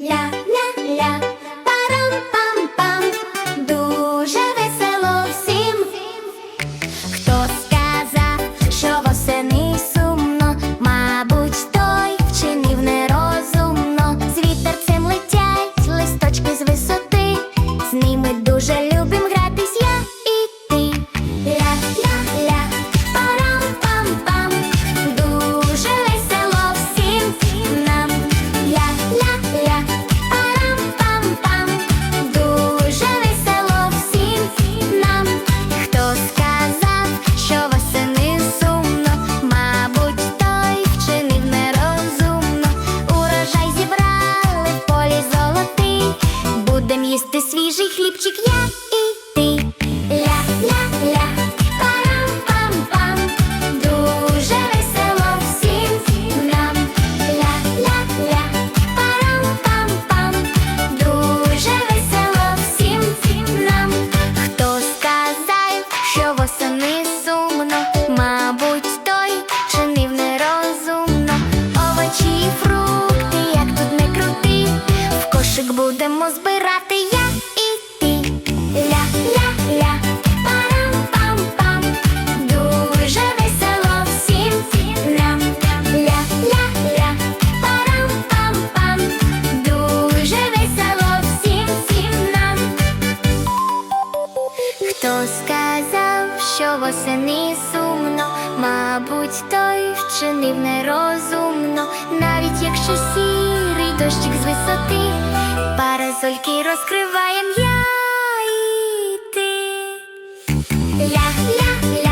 Ля-ля-ля, свіжий хлібчик, я і ти. Ля-ля-ля, парам-пам-пам, дуже весело всім нам. Ля-ля-ля, парам-пам-пам, дуже весело всім нам. Хто сказав, що восени сумно, мабуть, той чинив нерозумно. Овочі і фрукти, як тут не крути, в кошик будемо збирати Хто сказав, що восени сумно, мабуть, той вчинив нерозумно, навіть якщо сірий дощик з висоти, парасольки розкриваєм я і ти. Ля-ля